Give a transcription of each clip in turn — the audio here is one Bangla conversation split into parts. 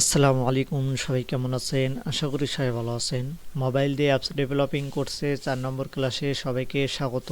আসসালামু আলাইকুম, সবাই কেমন আছেন? আশা করি সবাই ভালো আছেন। মোবাইল দিয়ে অ্যাপস ডেভেলপিং কোর্সে চার নম্বর ক্লাসে সবাইকে স্বাগত।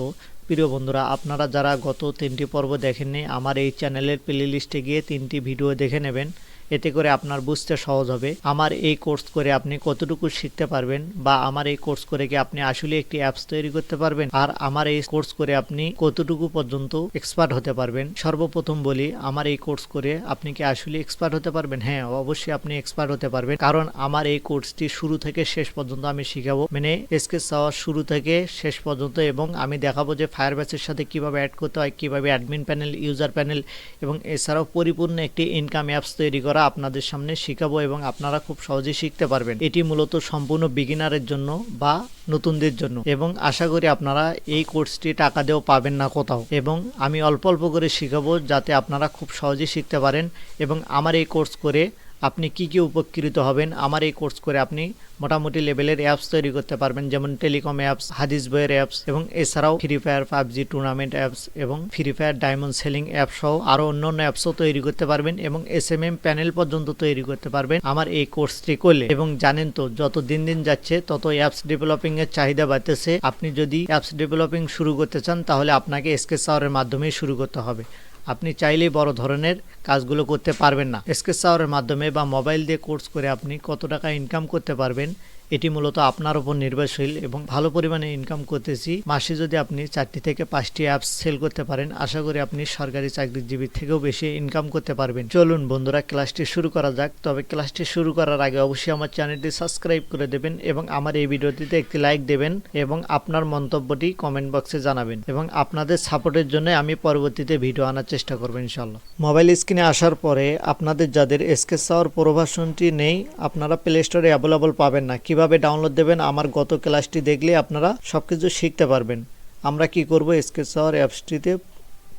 প্রিয় বন্ধুরা, আপনারা যারা গত তিনটি পর্ব দেখেননি, আমার এই চ্যানেলের প্লে লিস্টে গিয়ে তিনটি ভিডিও দেখে নেবেন। এতে করে আপনার বুঝতে সহজ হবে আমার এই কোর্স করে আপনি কতটুকু শিখতে পারবেন বা আমার এই কোর্স করে কি আপনি আসলে একটি অ্যাপস তৈরি করতে পারবেন আর আমার এই কোর্স করে আপনি কতটুকু পর্যন্ত এক্সপার্ট হতে পারবেন? সর্বপ্রথম বলি, আমার এই কোর্স করে আপনি কি আসলে এক্সপার্ট হতে পারবেন? হ্যাঁ অবশ্যই আপনি এক্সপার্ট হতে পারবেন। কারণ আমার এই কোর্সটি শুরু থেকে শেষ পর্যন্ত আমি শিখাবো। মানে এসকে চাওয়ার শুরু থেকে শেষ পর্যন্ত এবং আমি দেখাবো যে ফায়ার ব্যাচের সাথে কীভাবে অ্যাড করতে হয়, কীভাবে অ্যাডমিন প্যানেল ইউজার প্যানেল এবং এছাড়াও পরিপূর্ণ একটি ইনকাম অ্যাপস তৈরি করা আপনাদের সামনে শিখাবো এবং আপনারা খুব সহজেই শিখতে পারবেন। এটি মূলত সম্পূর্ণ বিগিনারের জন্য বা নতুনদের জন্য। এবং আশা করি আপনারা এই কোর্সটি টাকা দিয়েও পাবেন না কোথাও। এবং আমি অল্প অল্প করে শিখাবো যাতে আপনারা খুব সহজেই শিখতে পারেন এবং আমার এই কোর্স করে আপনি কি কি উপকৃত হবেন? আমার এই কোর্স করে আপনি মোটামুটি লেভেলের অ্যাপস তৈরি করতে পারবেন, যেমন টেলিকম অ্যাপস হাদিস বইয়ের অ্যাপস এবং এছাড়াও Free Fire PUBG tournament apps এবং Free Fire diamond selling app সহ আরও অন্য অন্য অ্যাপসও তৈরি করতে পারবেন এবং এস এম এম প্যানেল পর্যন্ত তৈরি করতে পারবেন আমার এই কোর্সটি করলে। এবং জানেন তো, যত দিন দিন যাচ্ছে তত অ্যাপস ডেভেলপিং এর চাহিদা বাড়তেছে। আপনি যদি অ্যাপস ডেভেলপিং শুরু করতে চান, তাহলে আপনাকে এসকে সাওয়ারের মাধ্যমেই শুরু করতে হবে। আপনি চাইলেই বড় ধরনের কাজগুলো করতে পারবেন না। স্কেচ সাওয়ারের মাধ্যমে বা মোবাইল দিয়ে কোর্স করে আপনি কত টাকা ইনকাম করতে পারবেন এটি মূলত আপনার উপর নির্ভরশীল এবং ভালো পরিমাণে ইনকাম করতেছি। মাসে যদি আপনি চারটি থেকে পাঁচটি অ্যাপস সেল করতে পারেন, আশা করি আপনি সরকারি চাকরিজীবীর থেকেও বেশি ইনকাম করতে পারবেন। চলুন বন্ধুরা ক্লাসটি শুরু করা যাক। তবে ক্লাসটি শুরু করার আগে অবশ্যই আমার চ্যানেলটি সাবস্ক্রাইব করে দেবেন এবং আমার এই ভিডিওটিতে একটি লাইক দেবেন এবং আপনার মন্তব্যটি কমেন্ট বক্সে জানাবেন এবং আপনাদের সাপোর্টের জন্য আমি পরবর্তীতে ভিডিও আনার চেষ্টা করব ইনশাল্লাহ মোবাইল স্ক্রিনে আসার পরে আপনাদের যাদের এসকে সাওয়ার প্রভাষণটি নেই, আপনারা প্লে স্টোরে অ্যাভেলেবল পাবেন না। কীভাবে ডাউনলোড দেবেন, আমার গত ক্লাসটি দেখলে আপনারা সবকিছু শিখতে পারবেন। আমরা কি করব? এসকে সাওয়ার অ্যাপসটিতে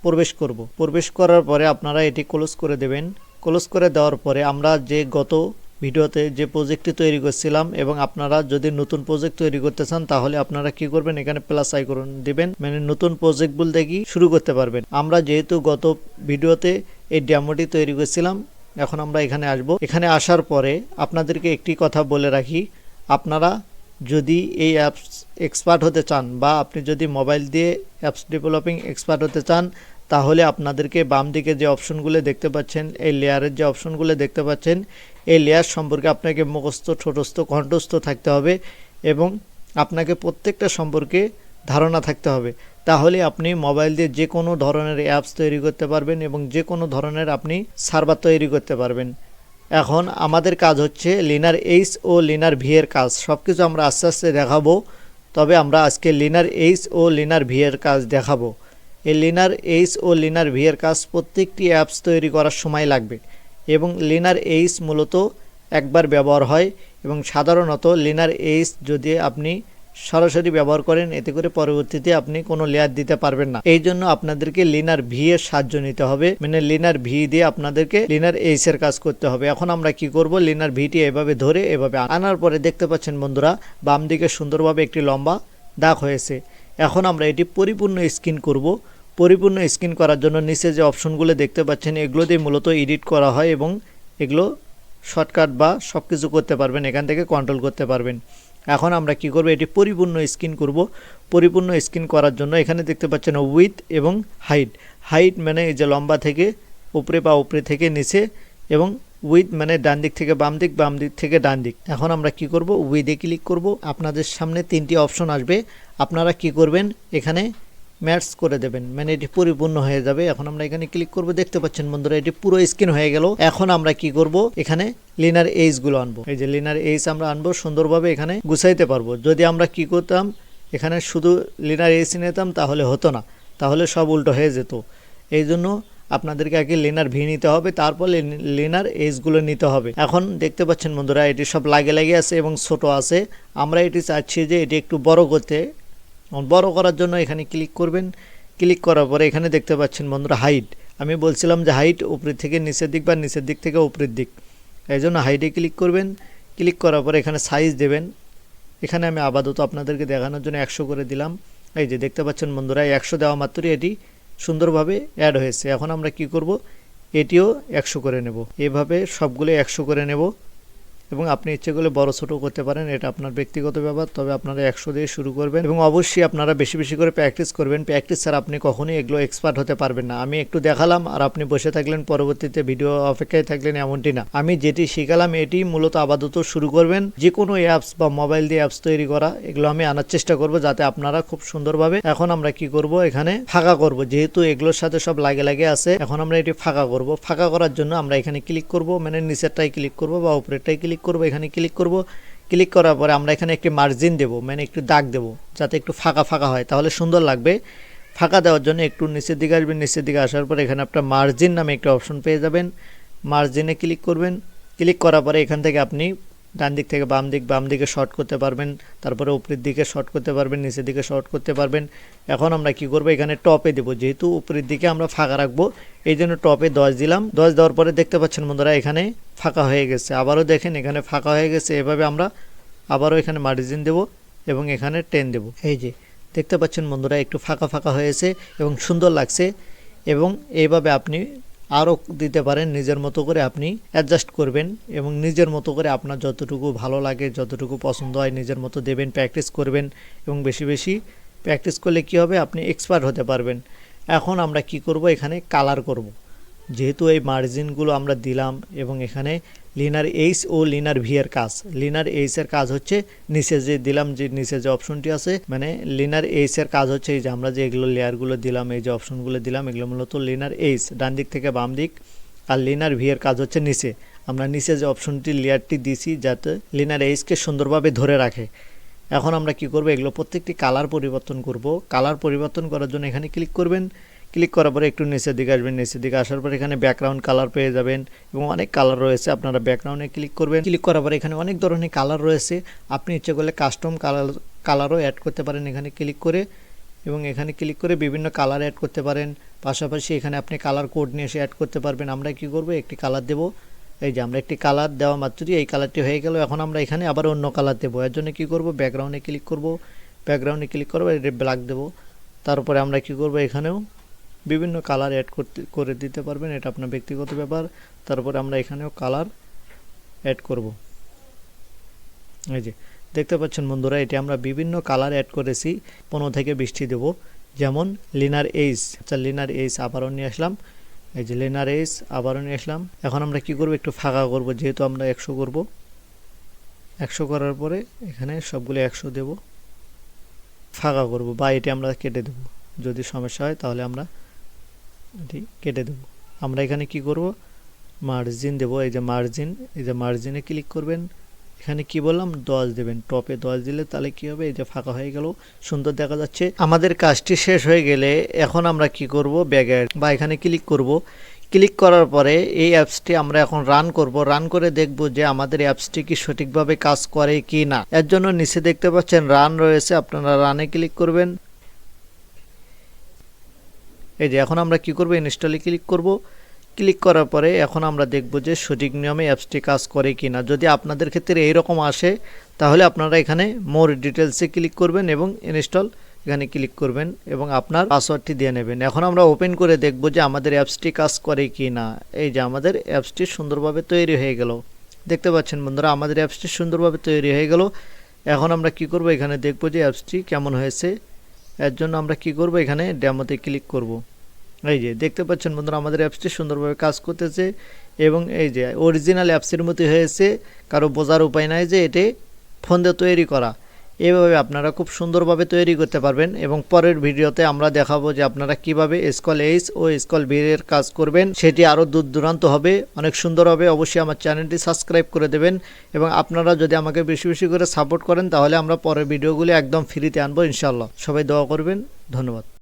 প্রবেশ করব। প্রবেশ করার পরে আপনারা এটি ক্লোজ করে দেবেন। ক্লোজ করে দেওয়ার পরে আমরা যে গত ভিডিওতে যে প্রজেক্টটি তৈরি করছিলাম এবং আপনারা যদি নতুন প্রজেক্ট তৈরি করতে চান, তাহলে আপনারা কি করবেন? এখানে প্লাস আইকন দিবেন। মানে নতুন প্রজেক্ট বলতে কি? শুরু করতে পারবেন। আমরা যেহেতু গত ভিডিওতে এই ডেমোটি তৈরি করছিলাম, এখন আমরা এখানে আসব। এখানে আসার পরে আপনাদেরকে একটি কথা বলে রাখি। আপনারা যদি এই অ্যাপস এক্সপার্ট হতে চান বা আপনি যদি মোবাইল দিয়ে অ্যাপস ডেভেলপিং এক্সপার্ট হতে চান, তাহলে আপনাদেরকে বাম দিকে যে অপশনগুলো দেখতে পাচ্ছেন, এই লেয়ারের যে অপশনগুলো দেখতে পাচ্ছেন, এই লেয়ার সম্পর্কে আপনাকে মুখস্থ, ছোটস্থ, কণ্ঠস্থ থাকতে হবে এবং আপনাকে প্রত্যেকটা সম্পর্কে ধারণা থাকতে হবে। তাহলে আপনি মোবাইল দিয়ে যে কোনো ধরনের অ্যাপস তৈরি করতে পারবেন এবং যে কোনো ধরনের আপনি সার্ভার তৈরি করতে পারবেন। এখন আমাদের কাজ হচ্ছে লিনার এইচ ও লিনার ভি এর কাজ। সব কিছু আমরা আস্তে আস্তে দেখাবো। তবে আমরা আজকে লিনার এইচ ও লিনার ভি এর কাজ দেখাবো। এই লিনার এইচ ও লিনার ভি এর কাজ প্রত্যেকটি অ্যাপস তৈরি করার সময় লাগবে এবং লিনার এইচ মূলত একবার ব্যবহার হয় এবং সাধারণত লিনার এইচ যদি আপনি সরাসরি ব্যবহার করেন, এতে করে পরবর্তীতে আপনি কোনো লেয়ার দিতে পারবেন না। এই জন্য আপনাদেরকে লিনার ভি এর সাহায্য নিতে হবে মানে লিনার ভি দিয়ে আপনাদেরকে লিনার এইচ এর কাজ করতে হবে। এখন আমরা কি করব? লিনার ভিটি এভাবে ধরে, এভাবে আনার পরে দেখতে পাচ্ছেন বন্ধুরা, বাম দিকে সুন্দরভাবে একটি লম্বা দাগ হয়েছে। এখন আমরা এটি পরিপূর্ণ স্ক্রিন করব। পরিপূর্ণ স্ক্রিন করার জন্য নিচে যে অপশনগুলো দেখতে পাচ্ছেন, এগুলো দিয়ে মূলত এডিট করা হয় এবং এগুলো শর্টকাট বা সব কিছু করতে পারবেন, এখান থেকে কন্ট্রোল করতে পারবেন। এখন আমরা কি করব? এটি পরিপূর্ণ স্কিন করব। পরিপূর্ণ স্কিন করার জন্য এখানে দেখতে পাচ্ছেন উইথ এবং হাইট হাইট মানে এই যে লম্বা থেকে উপরে বা উপরে থেকে নিচে এবং উইথ মানে ডান দিক থেকে বাম দিক বাম দিক থেকে ডান দিক। এখন আমরা কি করব? উইথে ক্লিক করব। আপনাদের সামনে তিনটি অপশন আসবে। আপনারা কি করবেন? এখানে ম্যাটস করে দেবেন। মানে এটি পরিপূর্ণ হয়ে যাবে। এখন আমরা এখানে ক্লিক করব। দেখতে পাচ্ছেন বন্ধুরা, এটি পুরো স্ক্রিন হয়ে গেল। এখন আমরা কি করব? এখানে লিনারগুলো আনব। এই যে লিনার এইজ আমরা আনব, সুন্দরভাবে এখানে গুছাইতে পারব। যদি আমরা কি করতাম, এখানে শুধু লিনার এইজ নিতাম, তাহলে হতো না। তাহলে সব উল্টো হয়ে যেত। এই জন্য আপনাদেরকে আগে লিনার ভি নিতে হবে, তারপর লিনার এইজগুলো নিতে হবে। এখন দেখতে পাচ্ছেন বন্ধুরা, এটি সব লাগে লাগে আছে এবং ছোট আছে। আমরা এটি চাচ্ছি যে এটি একটু বড় করতে বড় করার জন্য এখানে ক্লিক করবেন। ক্লিক করার পরে এখানে দেখতে পাচ্ছেন বন্ধুরা হাইট আমি বলছিলাম যে হাইট উপরের থেকে নিচের দিক বা নিচের দিক থেকে উপরের দিক। এই জন্য হাইটে ক্লিক করবেন। ক্লিক করার পরে এখানে সাইজ দেবেন। এখানে আমি আপাতত আপনাদেরকে দেখানোর জন্য একশো করে দিলাম। এই যে দেখতে পাচ্ছেন বন্ধুরা একশো দেওয়া মাত্রই এটি সুন্দরভাবে অ্যাড হয়েছে। এখন আমরা কি করব? এটিও একশো করে নেব। এভাবে সবগুলো একশো করে নেব। এবং আপনি ইচ্ছে করলে বড় ছোট করতে পারেন। এটা আপনার ব্যক্তিগত ব্যাপার, তবে আপনারা একশো দিয়ে শুরু করবেন এবং অবশ্যই আপনারা বেশি বেশি করে প্র্যাকটিস করবেন। প্র্যাকটিস ছাড়া আপনি কখনোই এগুলো এক্সপার্ট হতে পারবেন না। আমি একটু দেখালাম আর আপনি বসে থাকলেন, পরবর্তীতে ভিডিও অপেক্ষায় থাকলেন এমনটি না। আমি যেটি শিখালাম এটি মূলত আপাতত শুরু করবেন। যে কোনো অ্যাপস বা মোবাইল দিয়ে অ্যাপস তৈরি করা, এগুলো আমি আনার চেষ্টা করব যাতে আপনারা খুব সুন্দরভাবে এখন আমরা কি করব, এখানে ফাঁকা করব। যেহেতু এগুলোর সাথে সব লাগে লাগে আছে, এখন আমরা এটি ফাঁকা করব। ফাঁকা করার জন্য আমরা এখানে ক্লিক করব মানে নিচেরটাই ক্লিক করব বা উপরেরটাই ক্লিক করব, এখানে ক্লিক করব। ক্লিক করার পরে আমরা এখানে একটি মার্জিন দেব মানে একটু দাগ দেব, যাতে একটু ফাঁকা ফাঁকা হয়। তাহলে সুন্দর লাগবে। ফাঁকা দেওয়ার জন্য একটু নিচের দিকে আসবেন, নিচের দিকে আসার পর এখানে আপনার মার্জিন নামে একটা অপশন পেয়ে যাবেন। মার্জিনে ক্লিক করবেন। ক্লিক করার পরে এখান থেকে আপনি ডান দিক থেকে বাম দিক, বাম দিকে শর্ট করতে পারবেন। তারপরে উপরের দিকে শর্ট করতে পারবেন, নিচের দিকে শর্ট করতে পারবেন। এখন আমরা কি করব? এখানে টপে দেবো। যেহেতু উপরের দিকে আমরা ফাঁকা রাখব এই জন্য টপে দশ দিলাম। দশ দেওয়ার পরে দেখতে পাচ্ছেন বন্ধুরা, এখানে ফাঁকা হয়ে গেছে। আবারও দেখেন, এখানে ফাঁকা হয়ে গেছে। এভাবে আমরা আবারও এখানে মার্জিন দেব এবং এখানে টেন দেব। এই যে, দেখতে পাচ্ছেন বন্ধুরা, একটু ফাঁকা ফাঁকা হয়েছে এবং সুন্দর লাগছে এবং এইভাবে আপনি আরও দিতে পারেন, নিজের মতো করে আপনি অ্যাডজাস্ট করবেন এবং নিজের মতো করে আপনার যতটুকু ভালো লাগে, যতটুকু পছন্দ হয়, নিজের মতো দেবেন প্র্যাকটিস করবেন এবং বেশি বেশি প্র্যাকটিস করলে কি হবে? আপনি এক্সপার্ট হতে পারবেন। এখন আমরা কি করব? এখানে কালার করব। যেহেতু এই মার্জিনগুলো আমরা দিলাম এবং এখানে লিনার এইচ ও লিনার ভি এর কাজ। লিনার এইচ এর কাজ হচ্ছে নিচে যে দিলাম, যে নিচে যে অপশনটি আছে মানে লিনার এইচ এর কাজ হচ্ছে এই যে আমরা যে এগুলো লেয়ারগুলো দিলাম, এই যে অপশনগুলো দিলাম, এগুলো মূলত লিনার এইচ ডান দিক থেকে বাম দিক, আর লিনার ভি এর কাজ হচ্ছে নিচে। আমরা নিচে যে অপশনটি লেয়ারটি দিছি, যাতে লিনার এইচকে সুন্দরভাবে ধরে রাখে। এখন আমরা কি করব? এগুলো প্রত্যেকটি কালার পরিবর্তন করব। কালার পরিবর্তন করার জন্য এখানে ক্লিক করবেন। ক্লিক করার পরে একটু নিচের দিকে আসবেন। নিচের দিকে আসার পরে এখানে ব্যাকগ্রাউন্ড কালার পেয়ে যাবেন এবং অনেক কালার রয়েছে। আপনারা ব্যাকগ্রাউন্ডে ক্লিক করবেন। ক্লিক করার পরে এখানে অনেক ধরনের কালার রয়েছে। আপনি ইচ্ছে করলে কাস্টম কালার কালারও অ্যাড করতে পারেন এখানে ক্লিক করে এবং এখানে ক্লিক করে বিভিন্ন কালার অ্যাড করতে পারেন। পাশাপাশি এখানে আপনি কালার কোড নিয়ে এসে অ্যাড করতে পারবেন। আমরা কি করব? একটি কালার দেব। এই যে আমরা একটি কালার দেওয়া মাত্রই এই কালারটি হয়ে গেল, এখন আমরা এখানে আবার অন্য কালার দেবো। এর জন্য কী করব? ব্যাকগ্রাউন্ডে ক্লিক করব। ব্যাকগ্রাউন্ডে ক্লিক করব এটা ব্ল্যাক দেবো। তারপরে আমরা কি করব? এখানেও বিভিন্ন কালার অ্যাড করতে, করে দিতে পারবেন। এটা আপনার ব্যক্তিগত ব্যাপার। তারপরে আমরা এখানেও কালার অ্যাড করব। এই যে, দেখতে পাচ্ছেন বন্ধুরা, এটি আমরা বিভিন্ন কালার অ্যাড করেছি। পনেরো থেকে বৃষ্টি দেব। যেমন লিনার এইস আচ্ছা লিনার এইস আবারও নিয়ে আসলাম। এই যে লিনার এস আবারও নিয়ে আসলাম। এখন আমরা কি করব? একটু ফাঁকা করব, যেহেতু আমরা একশো করব। একশো করার পরে এখানে সবগুলো একশো দেব। ফাঁকা করব, বা এটি আমরা কেটে দেব। যদি সমস্যা হয়, তাহলে আমরা এটি কেটে দেব। আমরা এখানে কি করব? মার্জিন দেব, এই যে মার্জিন, এই যে মার্জিনে ক্লিক করবেন। এখানে কি বললাম? দশ দেবেন। টপে দশ দিলে তাহলে কি হবে? এই যে ফাঁকা হয়ে গেল। সুন্দর দেখা যাচ্ছে। আমাদের কাজটি শেষ হয়ে গেলে এখন আমরা কি করব? ব্যাগে বা এখানে ক্লিক করব। ক্লিক করার পরে এই অ্যাপসটি আমরা এখন রান করব। রান করে দেখব যে আমাদের অ্যাপসটি কি সঠিকভাবে কাজ করে কি না। এর জন্য নিচে দেখতে পাচ্ছেন রান রয়েছে। আপনারা রানে ক্লিক করবেন। এই যে এখন আমরা কি করব? ইনস্টলে ক্লিক করব। ক্লিক করার পরে এখন আমরা দেখব যে সঠিক নিয়মে অ্যাপসটি কাজ করে কি না যদি আপনাদের ক্ষেত্রে এইরকম আসে, তাহলে আপনারা এখানে মোর ডিটেলসে ক্লিক করবেন এবং ইনস্টল এখানে ক্লিক করবেন এবং আপনার পাসওয়ার্ডটি দিয়ে নেবেন। এখন আমরা ওপেন করে দেখব যে আমাদের অ্যাপসটি কাজ করে কি না এই যে আমাদের অ্যাপসটি সুন্দরভাবে তৈরি হয়ে গেল। দেখতে পাচ্ছেন বন্ধুরা, আমাদের অ্যাপসটি সুন্দরভাবে তৈরি হয়ে গেল। এখন আমরা কি করব? এখানে দেখব যে অ্যাপসটি কেমন হয়েছে। এর জন্য আমরা কি করব? এখানে ড্যামোতে ক্লিক করব। এই যে, দেখতে পাচ্ছেন বন্ধুরা, আমাদের অ্যাপসটি সুন্দরভাবে কাজ করতেছে এবং এই যে অরিজিনাল অ্যাপসের মতো হয়েছে, কারও বোঝার উপায় নাই যে এটি ফোন দিয়ে তৈরি করা। এইভাবে আপনারা খুব সুন্দরভাবে তৈরি করতে পারবেন এবং পরের ভিডিওতে আমরা দেখাবো যে আপনারা কীভাবে স্কল এইচ ও স্কল বিয়ের কাজ করবেন, সেটি আরও দূর দূরান্ত হবে, অনেক সুন্দর হবে। অবশ্যই আমার চ্যানেলটি সাবস্ক্রাইব করে দেবেন এবং আপনারা যদি আমাকে বেশি বেশি করে সাপোর্ট করেন, তাহলে আমরা পরের ভিডিওগুলি একদম ফ্রিতে আনব ইনশাল্লাহ সবাই দোয়া করবেন। ধন্যবাদ।